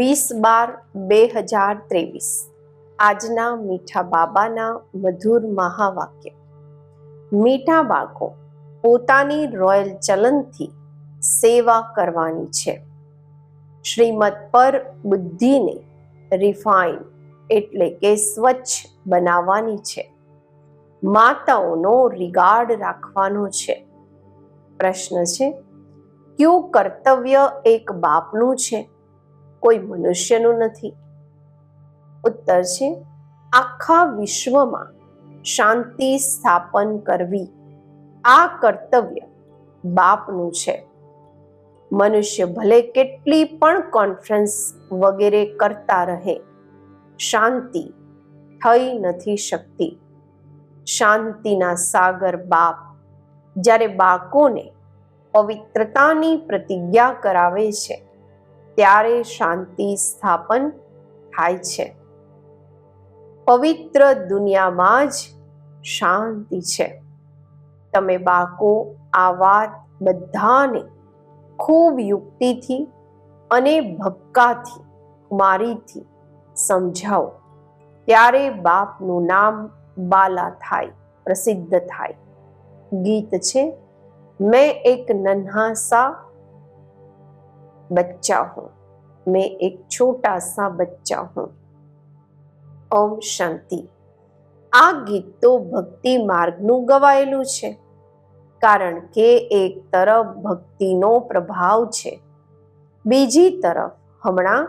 વીસ બાર બે હજાર ત્રેવીસ. આજના મીઠા બાબાના મધુર મહાવાક્ય. મીઠા બાળકો, પોતાની રોયલ ચલનથી સેવા કરવાની છે. શ્રીમત પર બુદ્ધિને રિફાઇન એટલે કે સ્વચ્છ બનાવવાની છે. માતાઓનો રિગાર્ડ રાખવાનો છે. પ્રશ્ન છે, કયું કર્તવ્ય એક બાપનું છે? કોઈ મનુષ્યનું નથી. ઉત્તર છે, આખા વિશ્વમાં શાંતિ સ્થાપન કરવી આ કર્તવ્ય બાપનું છે. મનુષ્ય ભલે કેટલી પણ કોન્ફરન્સ વગેરે કરતા રહે, શાંતિ થઈ નથી શકતી. શાંતિના સાગર બાપ જ્યારે બાળકોને પવિત્રતાની પ્રતિજ્ઞા કરાવે છે ત્યારે શાંતિ સ્થાપન થાય છે. પવિત્ર દુનિયામાં જ શાંતિ છે. તમે બાકો આ વાત બધાને ખૂબ યુક્તિથી અને ભક્કાથી મારીથી સમજાવો. ત્યારે બાપનું નામ બાલા થાય, પ્રસિદ્ધ થાય. ગીત છે, મેં એક નન્હાસા बच्चा हूं मैं एक छोटा सा बच्चा हूं ઓમ શાંતિ આ ગીત તો ભક્તિ માર્ગનું ગવાયેલું છે કારણ કે એક તરફ ભક્તિનો પ્રભાવ છે બીજી તરફ હમણાં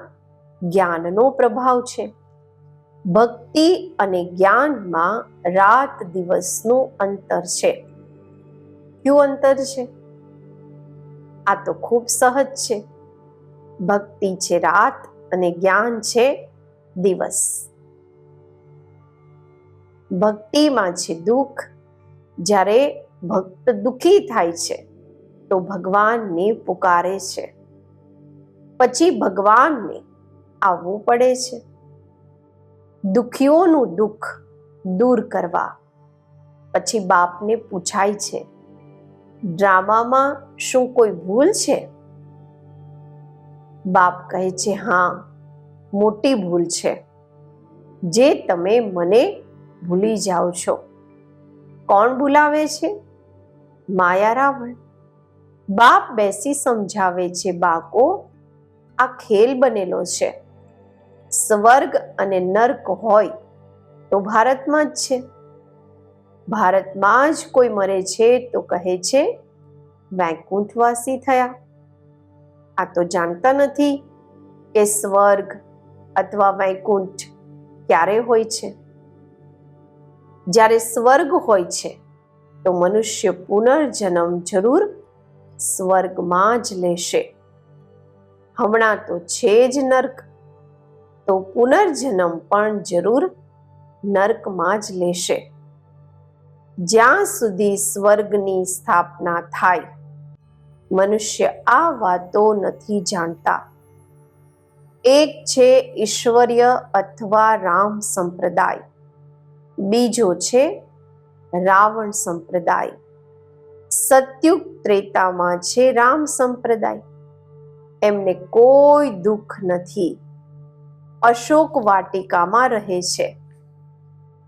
જ્ઞાનનો પ્રભાવ છે ભક્તિ અને જ્ઞાનમાં રાત દિવસનું અંતર છે કયું અંતર છે આ તો ખૂબ સહજ છે ભક્તિ છે રાત અને જ્ઞાન છે દિવસ. ભક્તિમાં છે દુઃખ. જ્યારે ભક્ત દુઃખી થાય છે, તો ભગવાનને પુકારે છે. પછી ભગવાનને આવવું પડે છે. દુખીઓનું દુઃખ દૂર કરવા પછી બાપને પૂછાય છે, ડ્રામામાં શું કોઈ ભૂલ છે? બાપ કહે છે, હા, મોટી ભૂલ છે. જે તમે મને ભૂલી જાઓ છો. કોણ ભૂલાવે છે? માયા રાવણ. બાપ બેસી સમજાવે છે બાકો આ ખેલ બનેલો છે. સ્વર્ગ અને નર્ક હોય તો ભારતમાં જ છે. ભારતમાં જ કોઈ મરે છે તો કહે છે, વૈકુંઠવાસી થયા. આ તો જાણતા નથી કે સ્વર્ગ અથવા વૈકુંઠ ક્યારે હોય છે. જ્યારે સ્વર્ગ હોય છે, તો મનુષ્ય પુનર્જન્મ જરૂર સ્વર્ગમાં જ લેશે. હમણાં તો છે જ નર્ક, તો પુનર્જન્મ પણ જરૂર નર્કમાં જ લેશે. જ્યાં સુધી સ્વર્ગની સ્થાપના થાય મનુષ્ય આ વાતો નથી જાણતા. એક છે ઈશ્વર્ય અથવા રામ સંપ્રદાય. બીજો છે રાવણ સંપ્રદાય. સત્યુગ ત્રેતામાં છે રામ સંપ્રદાય. એમને કોઈ દુઃખ નથી. અશોક વાટિકામાં રહે છે.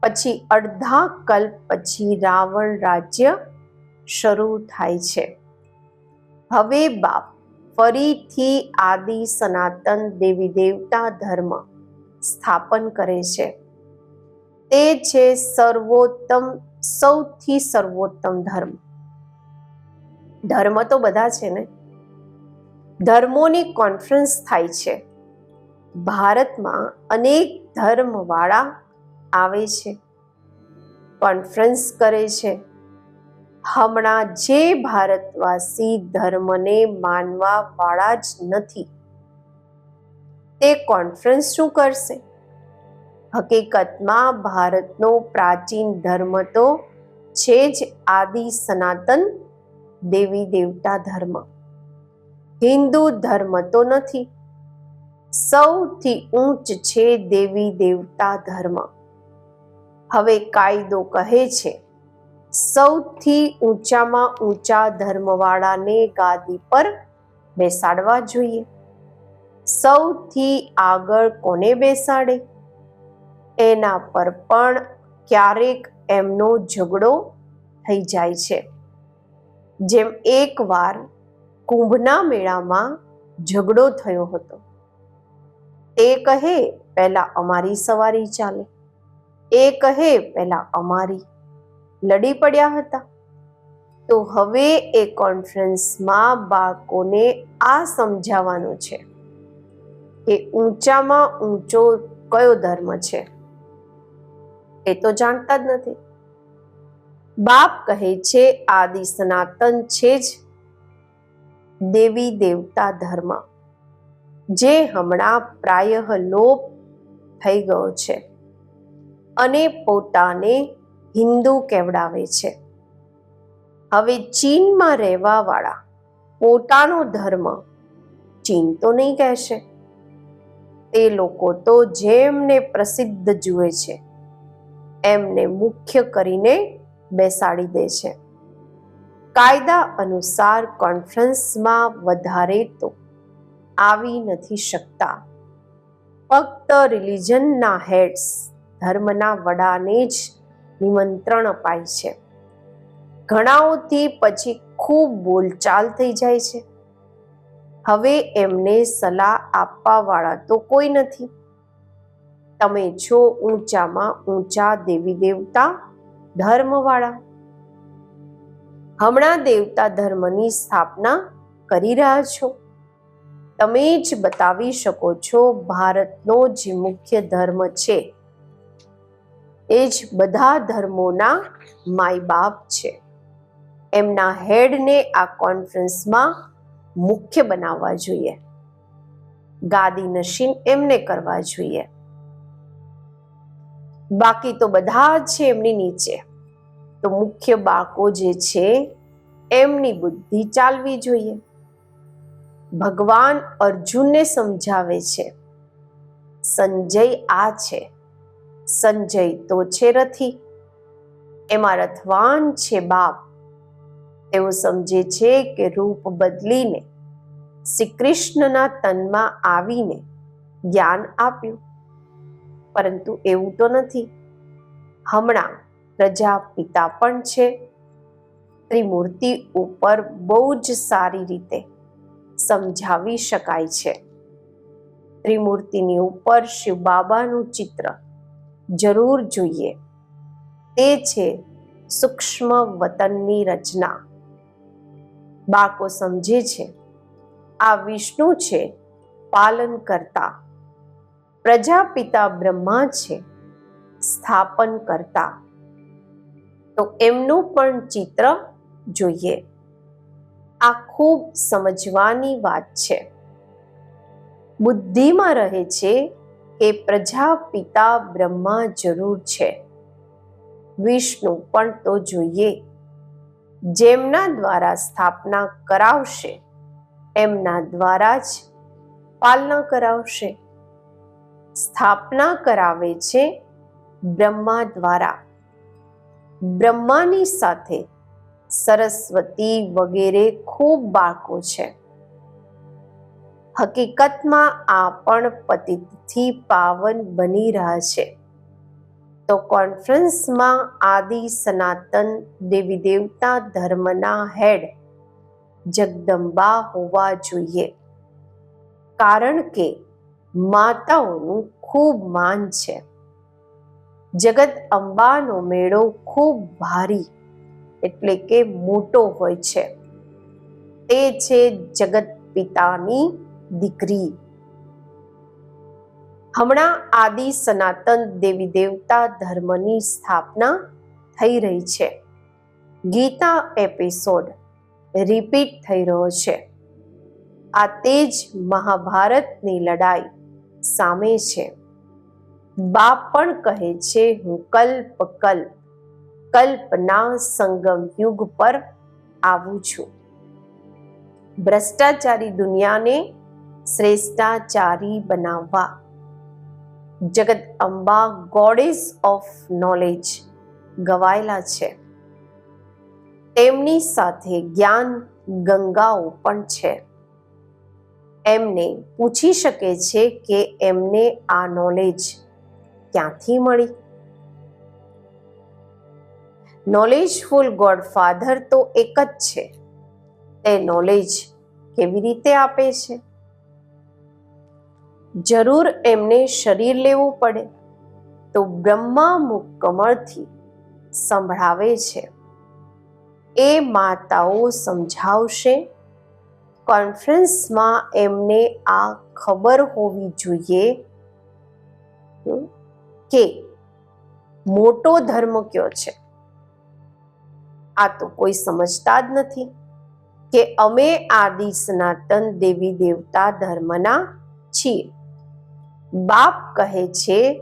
પછી અડધા કલ્પ પછી રાવણ રાજ્ય શરૂ થાય છે. હવે બાપ, ફરીથી આદિ સનાતન દેવી દેવતા ધર્મ સ્થાપન કરે છે. તે છે સર્વોત્તમ, સૌથી સર્વોત્તમ ધર્મ. ધર્મ તો બધા છે ને? ધર્મોની કોન્ફરન્સ થાય છે. ભારતમાં અનેક ધર્મવાળા આવે છે. કોન્ફરન્સ કરે છે. હમણાં જે ભારતવાસી ધર્મને માનવા વાળા જ નથી, તે કોન્ફરન્સ શું કરશે? હકીકતમાં ભારતનો પ્રાચીન ધર્મ તો છે જ આદિ સનાતન દેવી દેવતા ધર્મ. હિન્દુ ધર્મ તો નથી, સૌથી ઊંચ છે દેવી દેવતા ધર્મ. હવે કાયદો કહે છે સૌથી ઊંચામાં ઊંચા ધર્મવાળાને ગાદી પર બેસાડવા જોઈએ. સૌથી આગળ કોને બેસાડે? એના પર પણ ક્યારેક એમનો ઝઘડો થઈ જાય છે. જેમ એકવાર કુંભના મેળામાં ઝઘડો થયો હતો. તે કહે, પહેલા અમારી સવારી ચાલે. એ કહે, પહેલા અમારી લડી પડ્યા હતા. તો હવે એ કોન્ફરન્સમાં બાળકોને આ સમજાવવાનું છે કે ઊંચામાં ઊંચો કયો ધર્મ છે? એ તો જાણતા જ નથી. બાપ કહે છે, આદિ સનાતન છે જ દેવી દેવતા ધર્મ, જે હમણાં પ્રાયઃ લોપ થઈ ગયો છે અને પોતાને હિન્દુ કહેવડાવે છે? હવે ચીનમાં રહેવાવાળા પોતાનો ધર્મ ચીન તો નહીં કહેશે. તે લોકો તો જેમને પ્રસિદ્ધ જુએ છે, એમને મુખ્ય કરીને બેસાડી દે છે. કાયદા અનુસાર કોન્ફરન્સમાં વધારે તો આવી નથી શકતા. ફક્ત રિલિજનના હેડ્સ, ધર્મના વડાને જ નિમંત્રણ અપાય છે. ઘણાઓથી પછી ખૂબ બોલચાલ થઈ જાય છે. હવે એમને સલાહ આપવાવાળા તો કોઈ નથી. તમે છો ઊંચામાં ઊંચા દેવી દેવતા ધર્મવાળા. હમણાં દેવતા ધર્મની સ્થાપના કરી રહ્યા છો. તમે જ બતાવી શકો છો ભારતનો જે મુખ્ય ધર્મ છે એ જ બધા ધર્મોના માય બાપ છે. એમના હેડને આ કોન્ફરન્સમાં મુખ્ય બનાવવા જોઈએ. ગાદી નશીન એમને કરવા જોઈએ. બાકી તો બધા જ છે એમની નીચે. તો મુખ્ય બાળકો જે છે, એમની બુદ્ધિ ચાલવી જોઈએ. ભગવાન અર્જુનને સમજાવે છે. સંજય આ છે. સંજય તો છે રથી. એમાં રથવાન છે બાપ. તેઓ સમજે છે કે રૂપ બદલીને શ્રી કૃષ્ણના તનમાં આવીને જ્ઞાન આપ્યું. પરંતુ એવું તો નથી. હમણાં પ્રજા પિતા પણ છે. ત્રિમૂર્તિ ઉપર બહુ જ સારી રીતે સમજાવી શકાય છે. ત્રિમૂર્તિની ઉપર શિવ બાબાનું ચિત્ર જરૂર જોઈએ. તે છે સૂક્ષ્મ વતનની રચના. બાળકો સમજે છે, આ વિષ્ણુ છે, પાલન કરતા. પ્રજાપિતા બ્રહ્મા છે, સ્થાપન કરતા. તો એમનું પણ ચિત્ર જોઈએ. આ ખૂબ સમજવાની વાત છે. બુદ્ધિમાં રહે છે કે પ્રજાપિતા બ્રહ્મા જરૂર છે. વિષ્ણુ પણ તો જોઈએ. જેમના દ્વારા સ્થાપના કરાવશે, એમના દ્વારા જ પાલના કરાવશે. સ્થાપના કરાવે છે બ્રહ્મા દ્વારા. બ્રહ્માની સાથે સરસ્વતી વગેરે ખૂબ બાળકો છે. હકીકતમાં આ પણ પતિતથી પાવન બની રહ્યા છે. તો કોન્ફરન્સમાં આદિ સનાતન દેવી દેવતા ધર્મના હેડ જગદંબા હોવા જોઈએ. કારણ કે માતાઓનું ખૂબ માન છે. જગત અંબાનો મેળો ખૂબ ભારી એટલે કે મોટો હોય છે. તે છે જગત પિતાની દીકરી. હમણાં આદિ સનાતન દેવી દેવતા ધર્મની સ્થાપના થઈ રહી છે. ગીતા એપિસોડ રિપીટ થઈ રહ્યો છે. આ તે જ મહાભારતની લડાઈ સામે છે. બાપ પણ કહે છે, હું કલ્પ કલ્પ, કલ્પના સંગમ યુગ પર આવું છું. ભ્રષ્ટાચારી દુનિયાને શ્રેષ્ઠાચારી બનાવવા. જગત અંબા ગોડેસ ઓફ નોલેજ ગવાયેલા છે. તેમની સાથે જ્ઞાન ગંગાઓ પણ છે. એમને પૂછી શકે છે કે એમને આ નોલેજ ક્યાંથી મળી? નોલેજફુલ ગોડફાધર તો એક જ છે. તે નોલેજ કેવી રીતે આપે છે? જરૂર એમને શરીર લેવું પડે. તો બ્રહ્મા કમળથી સંભળાવે છે. એ માતાઓ સમજાવશે. કોન્ફરન્સમાં એમને આ ખબર હોવી જોઈએ કે મોટો ધર્મ કયો છે. આ તો કોઈ સમજતા જ નથી કે અમે આદિ સનાતન દેવી દેવતા ધર્મના છીએ. બાપ કહે છે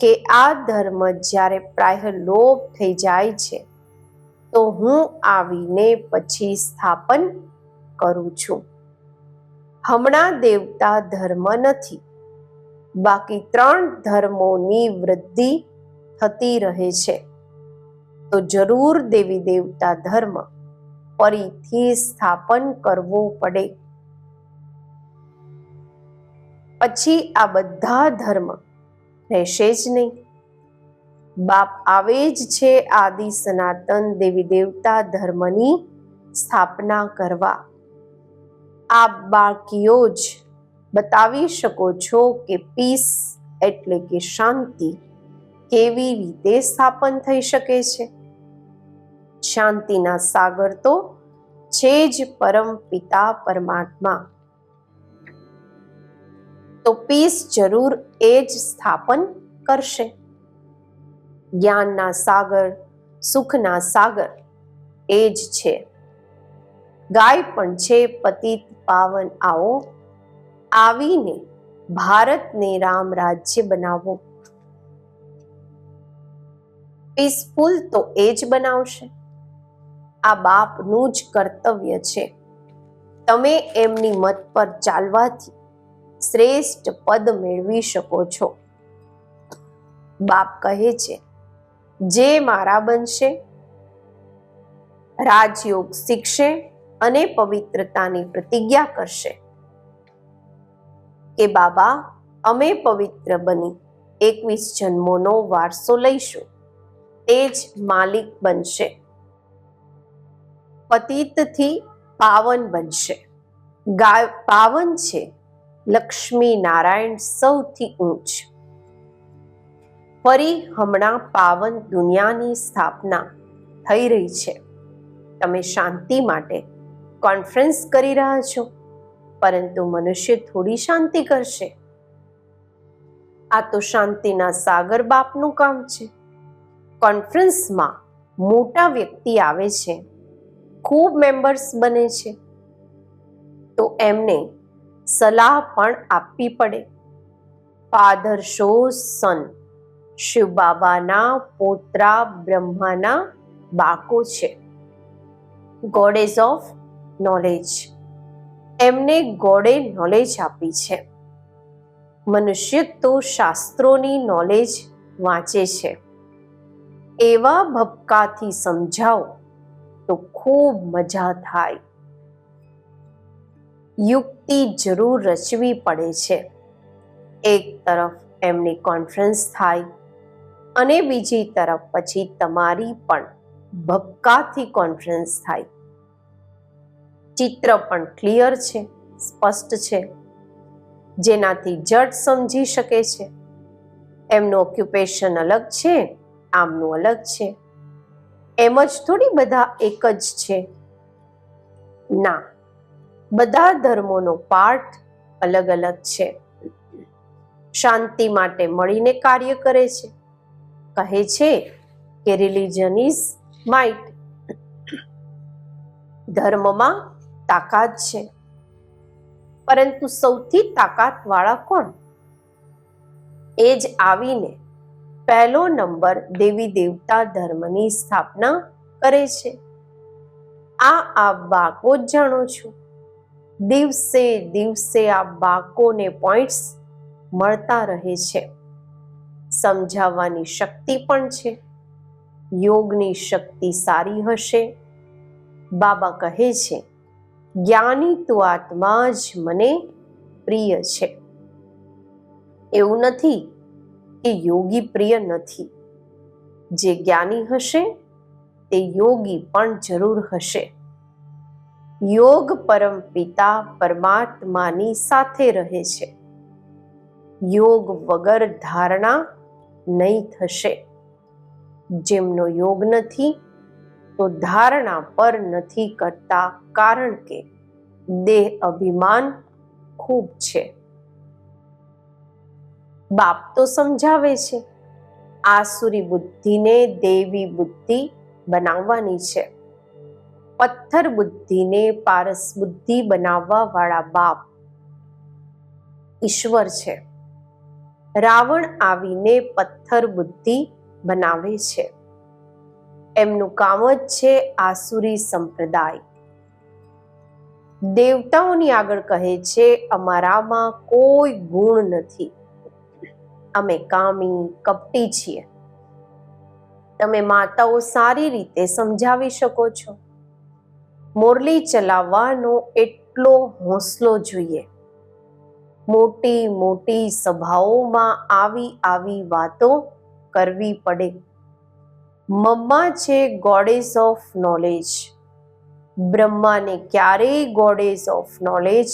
કે આ ધર્મ જ્યારે પ્રાય લોપ થઈ જાય છે, તો હું આવીને પછી સ્થાપન કરું છું. હમણાં દેવતા ધર્મ નથી. બાકી ત્રણ ધર્મોની વૃદ્ધિ થતી રહે છે. તો જરૂર દેવી દેવતા ધર્મ ફરીથી સ્થાપન કરવો પડે. પછી આ બધા ધર્મ રહેશે જ નહીં. બાપ આવે જ છે આદિ સનાતન દેવી દેવતા ધર્મની સ્થાપના કરવા. આ બાળકીઓ જ બતાવી શકો છો કે પીસ એટલે કે શાંતિ કેવી રીતે સ્થાપન થઈ શકે છે. શાંતિના સાગર તો છે જ પરમ પિતા પરમાત્મા. તો પીસ જરૂર એ જ સ્થાપન કરશે. જ્ઞાનના સાગર, સુખના સાગર એ જ છે. ગાય પણ છે પતિત પાવન, આવો. આવીને ભારતને રામ રાજ્ય બનાવો. પીસફુલ તો એ જ બનાવશે. આ બાપનું જ કર્તવ્ય છે. તમે એમની મત પર ચાલવાથી શ્રેષ્ઠ પદ મેળવી શકો છો. બાપ કહે છે, જે મારા બનશે, રાજયોગ શીખશે અને પવિત્રતાની પ્રતિજ્ઞા કરશે. કે બાબા, અમે પવિત્ર બની, એકવીસ જન્મોનો વારસો લઈશું. તે જ માલિક બનશે. પતિતથી પાવન બનશે. ગાય પાવન છે લક્ષ્મી નારાયણ સૌથી ઊંચ. ફરી હમણાં પાવન દુનિયાની સ્થાપના થઈ રહી છે. તમે શાંતિ માટે કોન્ફરન્સ કરી રહ્યા છો, પરંતુ મનુષ્ય થોડી શાંતિ કરશે. આ તો શાંતિના સાગર બાપનું કામ છે. કોન્ફરન્સમાં મોટા વ્યક્તિ આવે છે. ખૂબ મેમ્બર્સ બને છે. તો એમને સલાહ પણ આપવી પડે. પાદર્શો સન. શિવ બાબાના પોતરા બ્રહ્માના બાકો છે. ગોડેઝ ઓફ નોલેજ એમને ગોડે નોલેજ આપી છે. મનુષ્ય તો શાસ્ત્રોની નોલેજ વાંચે છે. એવા ભપકાથી સમજાવો તો ખૂબ મજા થાય. યુક્તિ જરૂર રચવી પડે છે. એક તરફ એમની કોન્ફરન્સ થાય અને બીજી તરફ પછી તમારી પણ ભપકાથી કોન્ફરન્સ થાય. ચિત્ર પણ ક્લિયર છે, સ્પષ્ટ છે. જેનાથી જટ સમજી શકે છે. એમનું ઓક્યુપેશન અલગ છે, આમનું અલગ છે. એમ જ થોડી બધા એક જ છે. ના બધા ધર્મોનો પાર્ટ અલગ અલગ છે. શાંતિ માટે મળીને કાર્ય કરે છે. કહે છે કે રિલિજન ઇઝ માઇટ ધર્મમાં તાકાત છે. પરંતુ સૌથી તાકાતવાળા કોણ? એ જ આવીને પહેલો નંબર દેવી દેવતા ધર્મની સ્થાપના કરે છે. આ આપ બાકો જ જાણો છો. દિવસે દિવસે આ બાળકોને પોઈન્ટ્સ મળતા રહે છે. સમજાવવાની શક્તિ પણ છે. યોગની શક્તિ સારી હશે. બાબા કહે છે, જ્ઞાની તું આત્મા જ મને પ્રિય છે. એવું નથી કે યોગી પ્રિય નથી. જે જ્ઞાની હશે, તે યોગી પણ જરૂર હશે. યોગ પરમ પિતા પરમાત્માની સાથે રહે છે. યોગ વગર ધારણા નહીં થશે. જેમનો યોગ નથી, તો ધારણા પર નથી કરતા, કારણ કે દેહ અભિમાન ખૂબ છે. બાપ તો સમજાવે છે, આસુરી બુદ્ધિને દેવી બુદ્ધિ બનાવવાની છે. પથ્થર બુદ્ધિને પારસ બુદ્ધિ બનાવવા વાળા બાપ ઈશ્વર છે. રાવણ આવીને પથ્થર બુદ્ધિ બનાવે છે. એમનું કામ જ છે આસુરી સંપ્રદાય. દેવતાઓની આગળ કહે છે, અમારામાં કોઈ ગુણ નથી. અમે કામી, કપટી છીએ. તમે માતાઓ સારી રીતે સમજાવી શકો છો. મોરલી ચલાવવાનો એટલો હોંસલો જોઈએ. મોટી મોટી સભાઓમાં આવી આવી વાતો કરવી પડે. મમ્મા છે ગોડેસ ઓફ નોલેજ બ્રહ્માને ક્યારેય ગોડેસ ઓફ નોલેજ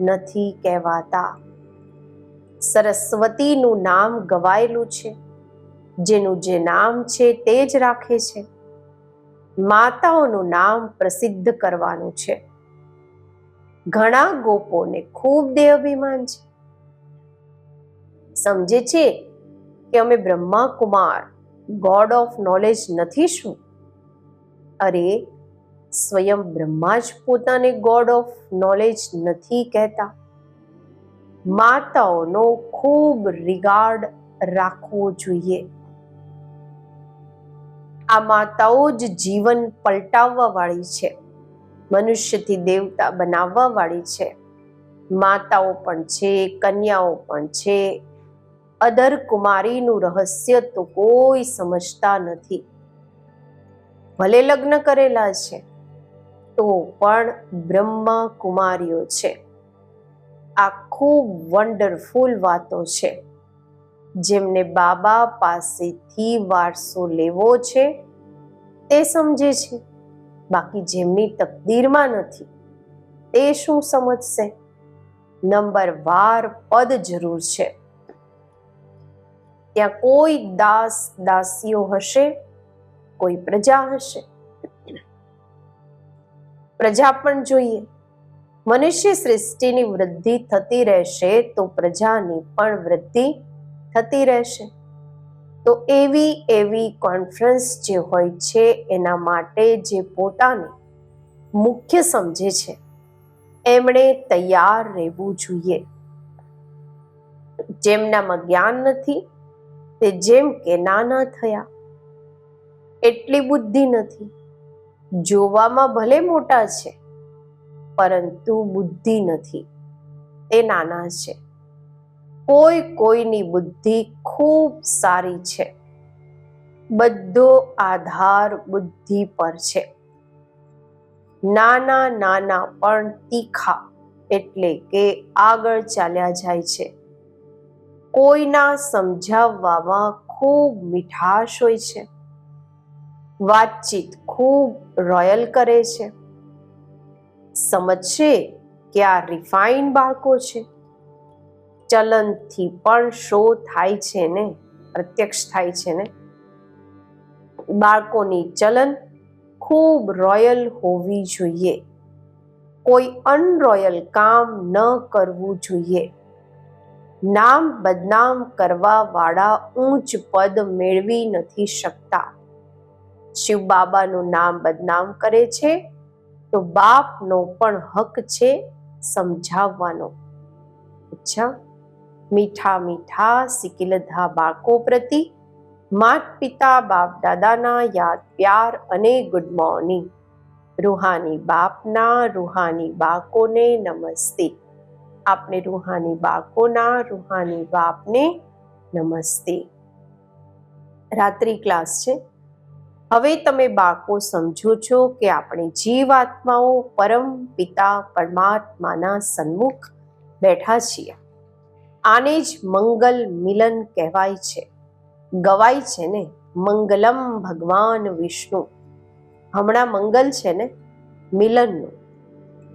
નથી કહેવાતા. સરસ્વતીનું નામ ગવાયેલું છે. જેનું જે નામ છે તે જ રાખે છે. માતાઓનું નામ પ્રસિદ્ધ કરવાનું છે. ઘણા ગોપોને ખૂબ દેહ અભિમાન છે. સમજે છે કે અમે Brahma Kumar god of knowledge નથી શું? અરે, સ્વયં બ્રહ્મા જ પોતાને ગોડ ઓફ નોલેજ નથી કહેતા. માતાઓનો ખૂબ રિગાર્ડ રાખવો જોઈએ. આ માતાઓ જ જીવન પલટાવવા વાળી છે. મનુષ્યથી દેવતા બનાવવા વાળી છે. માતાઓ પણ છે, કન્યાઓ પણ છે. અદર કુમારીનું રહસ્ય તો કોઈ સમજતા નથી. ભલે લગ્ન કરેલા છે, તો પણ બ્રહ્મા કુમારીઓ છે. આ ખૂબ વન્ડરફુલ વાતો છે. જેમને બાબા પાસેથી વારસો લેવો છે, તે સમજે છે. બાકી જેમની તકદીરમાં નથી, તે શું સમજશે? નંબર વાર પદ જરૂર છે. ત્યાં કોઈ દાસ દાસીઓ હશે, કોઈ પ્રજા હશે. પ્રજા પણ જોઈએ. મનુષ્ય સૃષ્ટિની વૃદ્ધિ થતી રહેશે તો પ્રજાની પણ વૃદ્ધિ થતી રહેશે. તો એવી એવી કોન્ફરન્સ જે હોય છે, એના માટે જે પોતાને મુખ્ય સમજે છે, એમણે તૈયાર રહેવું જોઈએ. જેમનામાં જ્ઞાન નથી, તે જેમ કે નાના થયા, એટલી બુદ્ધિ નથી. જોવામાં ભલે મોટા છે, પરંતુ બુદ્ધિ નથી, તે નાના છે. કોઈ કોઈની બુદ્ધિ ખૂબ સારી છે. બધો આધાર બુદ્ધિ પર છે. નાના નાના પણ તીખા એટલે કે આગળ ચાલ્યા જાય છે. કોઈના સમજાવવામાં ખૂબ મીઠાશ હોય છે. વાતચીત ખૂબ રોયલ કરે છે. સમજશે કે આ રિફાઇન બાળકો છે. ચલનથી પણ શો થાય છે ને? પ્રત્યક્ષ થાય છે ને? બાળકોની ચલન ખૂબ રોયલ હોવી જોઈએ. કોઈ અનરોયલ કામ ન કરવું જોઈએ. નામ બદનામ કરવા વાળા ઊંચ પદ મેળવી નથી શકતા. શિવ બાબાનું નામ બદનામ કરે છે, તો બાપનો પણ હક છે સમજાવવાનો. અચ્છા. મીઠા મીઠા સિકિલધા બાળકો પ્રતિ માત પિતા, બાપ દાદાના યાદ, પ્યાર અને ગુડ મોર્નિંગ રૂહાની બાપના, રૂહાની બાળકોને નમસ્તે. આપને રૂહાની બાળકોના, રૂહાની બાપને નમસ્તે. રાત્રિ ક્લાસ છે. હવે તમે બાળકો સમજો છો કે આપણે જીવાત્માઓ પરમ પિતા પરમાત્માના સન્મુખ બેઠા છીએ. આને જ મંગલ મિલન કહેવાય છે. ગવાય છે ને, મંગલમ ભગવાન વિષ્ણુ. હમણાં મંગલ છે ને, મિલનનું.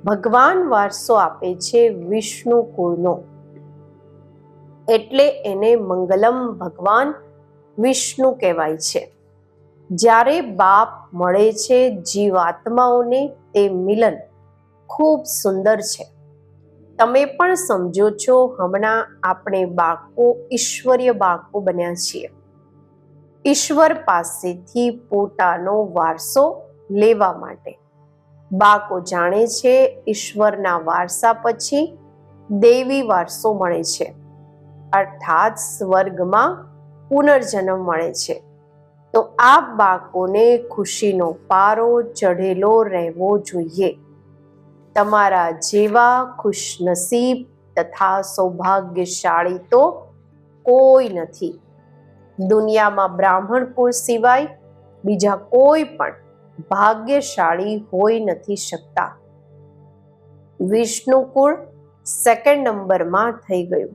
ભગવાન વારસો આપે છે વિષ્ણુ કુળનો. એટલે એને મંગલમ ભગવાન વિષ્ણુ કહેવાય છે. જ્યારે બાપ મળે છે જીવાત્માઓને, તે મિલન ખૂબ સુંદર છે. તમે પણ સમજો છો, હમણાં આપણે બાળકો ઈશ્વરીય બાળકો બન્યા છીએ. ઈશ્વર પાસેથી પોતાનો વારસો લેવા માટે. બાળકો જાણે છે, ઈશ્વરના વારસા પછી દેવી વારસો મળે છે. અર્થાત સ્વર્ગમાં પુનર્જન્મ મળે છે. તો આ બાળકોને ખુશીનો પારો, ચઢેલો રહેવો જોઈએ. તમારા જેવા ખુશનસીબ તથા સૌભાગ્યશાળી તો કોઈ નથી. દુનિયામાં બ્રાહ્મણ કુળ સિવાય બીજા કોઈ પણ ભાગ્યશાળી હોઈ નથી શકતા. વિષ્ણુ કુળ સેકન્ડ નંબરમાં થઈ ગયું.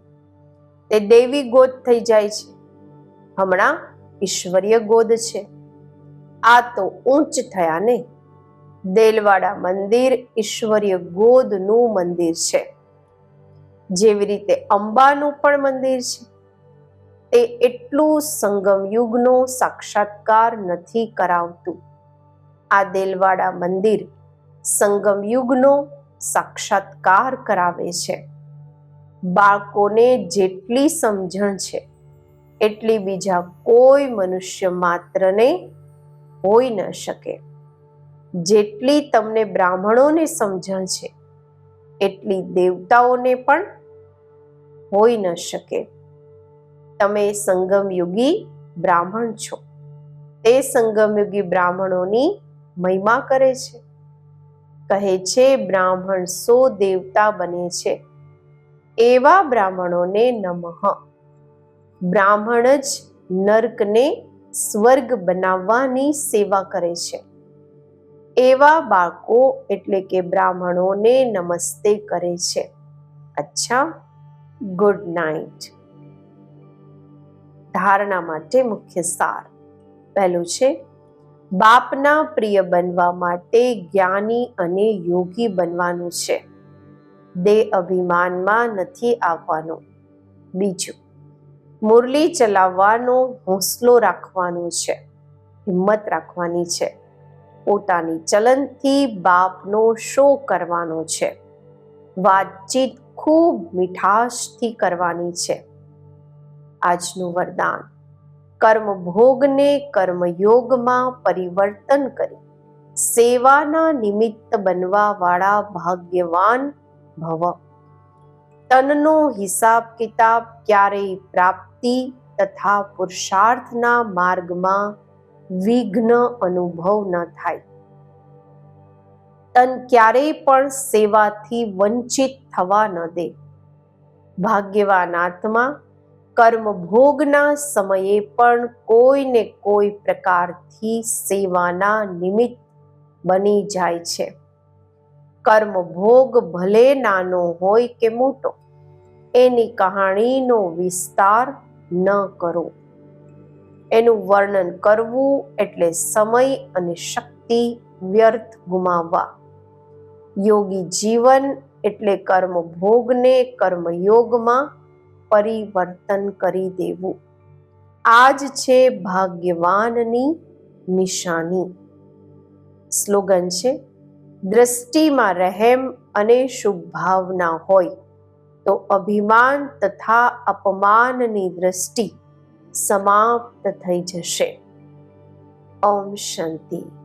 તે દેવી ગોદ થઈ જાય છે. હમણાં ઈશ્વરીય ગોદ છે. આ તો ઊંચ થયા ને દેલવાડા મંદિર ઈશ્વરીય ગોદનું મંદિર છે. જેવી રીતે અંબાનું પણ મંદિર છે. તે એટલું સંગમ યુગનો સાક્ષાત્કાર નથી કરાવતું. આ દેલવાડા મંદિર સંગમ યુગનો સાક્ષાત્કાર કરાવે છે. બાળકોને જેટલી સમજણ છે, એટલી બીજા કોઈ મનુષ્ય માત્રને હોઈ ન શકે. જેટલી તમને બ્રાહ્મણોને સમજણ છે, એટલી દેવતાઓને પણ હોઈ ન શકે. તમે સંગમયુગી બ્રાહ્મણ છો. તે સંગમયુગી બ્રાહ્મણોની મહિમા કરે છે. કહે છે, બ્રાહ્મણ સો દેવતા બને છે. એવા બ્રાહ્મણોને નમઃ. બ્રાહ્મણ જ નર્કને સ્વર્ગ બનાવવાની સેવા કરે છે. એવા બાળકો એટલે કે બ્રાહ્મણોને નમસ્તે કરે છે. અચ્છા ગુડ નાઇટ ધારણા માટે મુખ્ય સાર. પહેલું છે, બાપના પ્રિય બનવા માટે જ્ઞાની અને યોગી બનવાનું છે. દે અભિમાનમાં નથી આવવાનું. બીજું, મુરલી ચલાવવાનો, હોંસલો રાખવાનો છે. હિંમત રાખવાની છે. પોતાની ચલનથી બાપનો શો કરવાનો છે. વાતચીત ખૂબ મીઠાશથી કરવાની છે. આજનું વરદાન. કર્મ ભોગને કર્મયોગમાં પરિવર્તન કરી. સેવાના નિમિત્ત બનવા વાળા ભાગ્યવાન ભવ. તનનો હિસાબ કિતાબ ક્યારેય પ્રાપ્તિ તથા પુરુષાર્થના માર્ગમાં વિઘ્ન અનુભવ ન થાય. તન ક્યારેય પણ સેવાથી વંચિત થવા ન દે. ભાગ્યવાન આત્મા કર્મ ભોગના સમયે પણ કોઈને કોઈ પ્રકારથી સેવાના નિમિત્ત બની જાય છે. કર્મ ભોગ ભલે નાનો હોય કે મોટો, એની કહાણીનો વિસ્તાર ન કરો. એનું વર્ણન કરવું એટલે સમય અને શક્તિ વ્યર્થ ગુમાવવા. યોગી જીવન એટલે કર્મ ભોગને કર્મયોગમાં પરિવર્તન કરી દેવું. આ જ છે ભાગ્યવાનની નિશાની. સ્લોગન છે, દ્રષ્ટિમાં રહેમ અને શુભ ભાવના હોય, તો અભિમાન તથા અપમાનની દ્રષ્ટિ સમાપ્ત થઈ જશે. ઓમ શાંતિ.